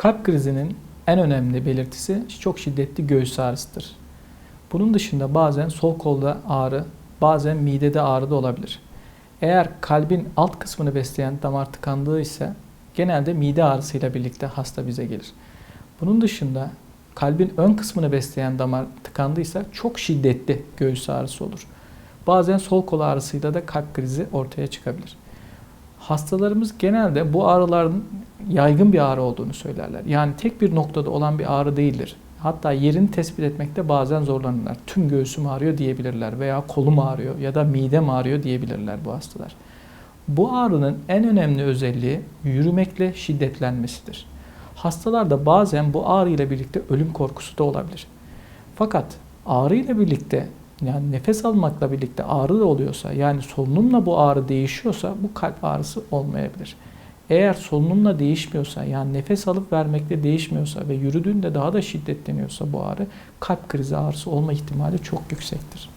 Kalp krizinin en önemli belirtisi çok şiddetli göğüs ağrısıdır. Bunun dışında bazen sol kolda ağrı, bazen midede ağrı da olabilir. Eğer kalbin alt kısmını besleyen damar tıkandığı ise genelde mide ağrısıyla birlikte hasta bize gelir. Bunun dışında kalbin ön kısmını besleyen damar tıkandıysa çok şiddetli göğüs ağrısı olur. Bazen sol kol ağrısıyla da kalp krizi ortaya çıkabilir. Hastalarımız genelde bu ağrıların yaygın bir ağrı olduğunu söylerler. Yani tek bir noktada olan bir ağrı değildir. Hatta yerini tespit etmekte bazen zorlanırlar. Tüm göğsüm ağrıyor diyebilirler veya kolum ağrıyor ya da midem ağrıyor diyebilirler bu hastalar. Bu ağrının en önemli özelliği yürümekle şiddetlenmesidir. Hastalarda bazen bu ağrı ile birlikte ölüm korkusu da olabilir. Fakat ağrı ile birlikte yani nefes almakla birlikte ağrı da oluyorsa yani solunumla bu ağrı değişiyorsa bu kalp ağrısı olmayabilir. Eğer solunumla değişmiyorsa yani nefes alıp vermekte değişmiyorsa ve yürüdüğünde daha da şiddetleniyorsa bu ağrı kalp krizi ağrısı olma ihtimali çok yüksektir.